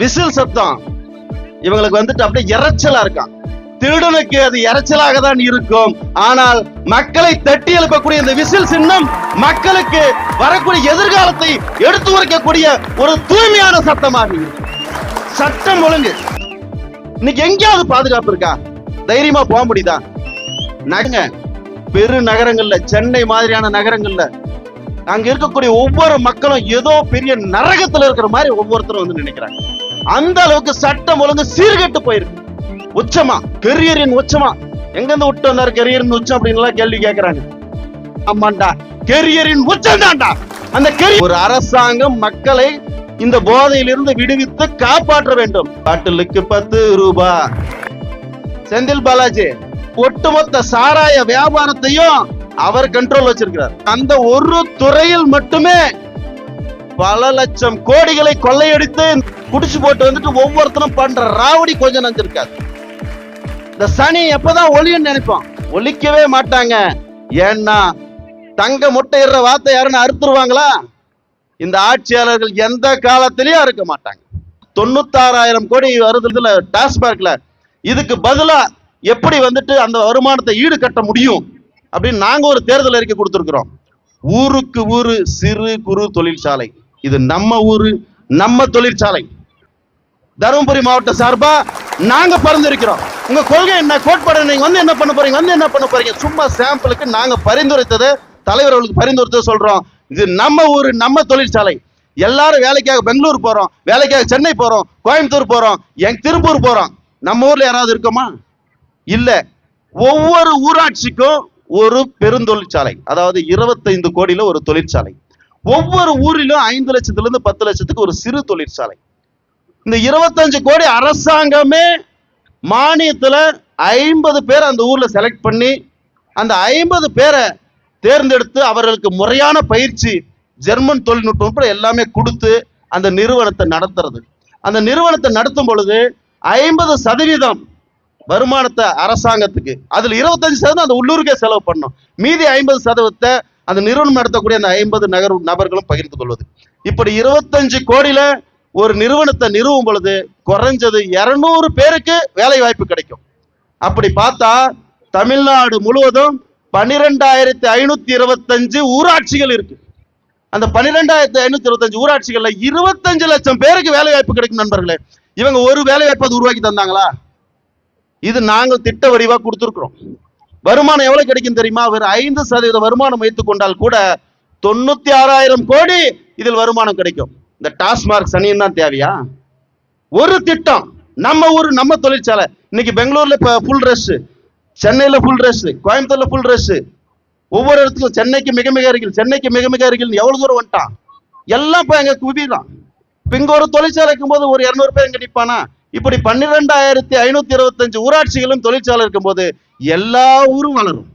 Whistle சத்தம். இவங்களுக்கு வந்துட்டு அப்படியே இறைச்சலா இருக்கான். திருடனுக்கு அது இறைச்சலாக தான் இருக்கும். ஆனால் மக்களை தட்டி எழுப்பக்கூடிய இந்த விசில் சின்னம் மக்களுக்கு வரக்கூடிய எதிர்காலத்தை எடுத்து உரைக்கக்கூடிய ஒரு தூய்மையான சத்தமாக சட்டம் ஒழுங்கு. இன்னைக்கு எங்கேயாவது பாதுகாப்பு இருக்கா? தைரியமா போக முடியுதா? நகங்க பெரு நகரங்கள்ல சென்னை மாதிரியான நகரங்கள்ல அங்க இருக்கக்கூடிய ஒவ்வொரு மக்களும் ஏதோ பெரிய நரகத்துல இருக்கிற மாதிரி ஒவ்வொருத்தரும் வந்து நினைக்கிறாங்க. அந்த அளவுக்கு சட்டம் ஒழுங்கு சீர்கெட்டு போயிருக்கு. உச்சமா? கெரியரின் உச்சமா? எங்க இருந்து விட்டு வந்தாரு கெரியரின் உச்சம் அப்படின்னு எல்லாம் கேள்வி கேட்கிறாங்க ஆமாண்டா. கெரியரின் உச்சம் தான்டா அந்த கெரி ஒரு அரசாங்கம் மக்களை இந்த போதையிலிருந்து விடுவித்து காப்பாற்ற வேண்டும். பாட்டிலுக்கு பத்து ரூபா. செந்தில் பாலாஜி ஒட்டுமொத்த சாராய வியாபாரத்தையும் அவர் கண்ட்ரோல் வச்சிருக்கிறார். அந்த ஒரு துறையில் மட்டுமே பல லட்சம் கோடிகளை கொள்ளையடித்து குடிச்சு போட்டு வந்துட்டு ஒவ்வொருத்தரும் பண்ற ராவடி கொஞ்சம் நஞ்சிருக்காது. இந்த சனி எப்பதான் ஒளியும் நினைப்போம் ஒழிக்கவே மாட்டாங்க. ஏன்னா தங்க முட்டையிடுற வார்த்தை யாருன்னு அறுத்துருவாங்களா? இந்த ஆட்சியாளர்கள் எந்த காலத்திலயும் அறுக்க மாட்டாங்க. தொண்ணூத்தாறாயிரம் கோடி வருதுல டாஸ்மார்க்ல இதுக்கு பதிலா எப்படி வந்துட்டு அந்த வருமானத்தை ஈடு கட்ட முடியும்? அப்படின்னு நாங்க ஒரு தேர்தல் அறிக்கை கொடுத்துருக்குறோம். ஊருக்கு ஊரு சிறு குறு தொழிற்சாலை. இது நம்ம ஊரு நம்ம தொழிற்சாலை. தருமபுரி மாவட்ட சார்பா நாங்க பரிந்துரைக்கிறோம். உங்க கொள்கை என்ன கோட்பாடு நீங்க வந்து என்ன பண்ண போறீங்க வந்து என்ன பண்ண போறீங்க? சும்மா சாம்பிளுக்கு நாங்க பரிந்துரைத்தது தலைவர் அவர்களுக்கு பரிந்துரைத்தது சொல்றோம். இது நம்ம ஊரு நம்ம தொழிற்சாலை. எல்லாரும் வேலைக்காக பெங்களூர் போறோம் வேலைக்காக சென்னை போறோம் கோயம்புத்தூர் போறோம் எங்க திருப்பூர் போறோம். நம்ம ஊர்ல யாராவது இருக்கோமா? இல்ல. ஒவ்வொரு ஊராட்சிக்கும் ஒரு பெருந்தொழிற்சாலை அதாவது இருபத்தைந்து கோடியில ஒரு தொழிற்சாலை. ஒவ்வொரு ஊரிலும் ஐந்து லட்சத்துல இருந்து பத்து லட்சத்துக்கு ஒரு சிறு தொழிற்சாலை. இந்த இருபத்தஞ்சு கோடி அரசாங்கமே மானியத்துல ஐம்பது பேர் அந்த ஊர்ல செலக்ட் பண்ணி அந்த ஐம்பது பேரை தேர்ந்தெடுத்து அவர்களுக்கு முறையான பயிற்சி ஜெர்மன் தொழில்நுட்பம் எல்லாமே கொடுத்து அந்த நிறுவனத்தை நடத்துறது. அந்த நிறுவனத்தை நடத்தும் பொழுது ஐம்பது சதவீதம் வருமானத்தை அரசாங்கத்துக்கு அதில் இருபத்தஞ்சு சதவீதம் அந்த உள்ளூருக்கே செலவு பண்ணும். மீதி ஐம்பது சதவீதத்தை அந்த நிறுவனம் நடத்தக்கூடிய அந்த ஐம்பது நகர் நபர்களும் பகிர்ந்து கொள்வது. இப்படி இருபத்தஞ்சு கோடியில ஒரு நிறுவனத்தை நிறுவும் பொழுது குறைஞ்சது இருநூறு பேருக்கு வேலை வாய்ப்பு கிடைக்கும். அப்படி பார்த்தா தமிழ்நாடு முழுவதும் பன்னிரெண்டாயிரத்தி ஐநூத்தி இருபத்தஞ்சு ஊராட்சிகள் இருக்கு. அந்த பன்னிரெண்டாயிரத்தி ஐநூத்தி இருபத்தஞ்சு ஊராட்சிகள்ல இருபத்தஞ்சு லட்சம் பேருக்கு வேலை வாய்ப்பு கிடைக்கும் நண்பர்களே. இவங்க ஒரு வேலை வாய்ப்பு அது உருவாக்கி தந்தாங்களா? இது நாங்கள் திட்ட வடிவா கொடுத்துருக்குறோம். வருமானம் எவ்வளவு கிடைக்கும் தெரியுமா? வெறும் ஐந்து சதவீத வருமானம் வைத்துக் கொண்டால் கூட தொண்ணூத்தி ஆறாயிரம் கோடி இதில் வருமானம் கிடைக்கும். இந்த டாஸ்மார்க் சனியும் தான் தேவையா? ஒரு திட்டம். நம்ம ஊர் நம்ம தொழிற்சாலை. இன்னைக்கு பெங்களூர்ல இப்போ ஃபுல் ரஷ் சென்னையில ஃபுல் ரஷ் கோயம்புத்தூர்ல ஃபுல் ரஷ் ஒவ்வொரு இடத்துக்கும் சென்னைக்கு மிக மிக அருகில் சென்னைக்கு மிக மிக அருகில் எவ்வளவு தூரம் வந்துட்டான்? எல்லாம் இப்ப எங்க குவிதான் இப்ப இங்க ஒரு தொழிற்சாலை இருக்கும்போது ஒரு இரநூறு பேர் எங்க நிற்பானா இப்படி பன்னிரெண்டாயிரத்தி ஐநூத்தி இருபத்தஞ்சு ஊராட்சிகளும் தொழிற்சாலை இருக்கும்போது எல்லா ஊரும் வளரும்.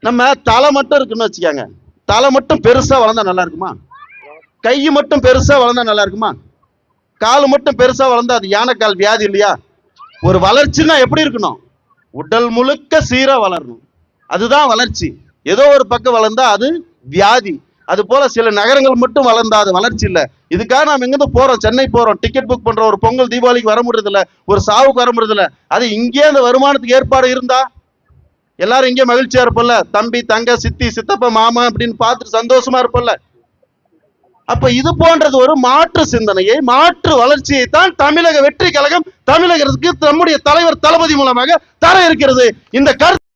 நம்ம தலை மட்டும் இருக்குன்னு வச்சுக்கோங்க. தலை மட்டும் பெருசா வளர்ந்தா நல்லா இருக்குமா? கை மட்டும் பெருசா வளர்ந்தா நல்லா இருக்குமா? கால் மட்டும் பெருசா வளர்ந்தா அது யானைக்கால் வியாதி இல்லையா? ஒரு வளர்ச்சின்னா எப்படி இருக்கணும்? உடல் முழுக்க சீரா வளரணும். அதுதான் வளர்ச்சி. ஏதோ ஒரு பக்கம் வளர்ந்தா அது வியாதி. அது போல சில நகரங்கள் மட்டும் வளர்ந்தா அது வளர்ச்சி இல்லை. இதுக்காக நாம் எங்கேருந்து போறோம்? சென்னை போறோம். டிக்கெட் புக் பண்றோம் ஒரு பொங்கல் தீபாவளிக்கு வர முடியறதில்ல. ஒரு சாவுக்கு வர முடியறதில்ல. அது இங்கே அந்த வருமானத்துக்கு ஏற்பாடு இருந்தா எல்லாரும் இங்கே மகிழ்ச்சியா இருப்பல்ல தம்பி தங்க சித்தி சித்தப்பா மாமா அப்படின்னு பார்த்துட்டு சந்தோஷமா இருப்பல்ல அப்ப இது போன்றது ஒரு மாற்று சிந்தனையை மாற்று வளர்ச்சியை தான் தமிழக வெற்றி கழகம் தமிழகத்துக்கு நம்முடைய தலைவர் தளபதி மூலமாக தர இருக்கிறது. இந்த கருத்து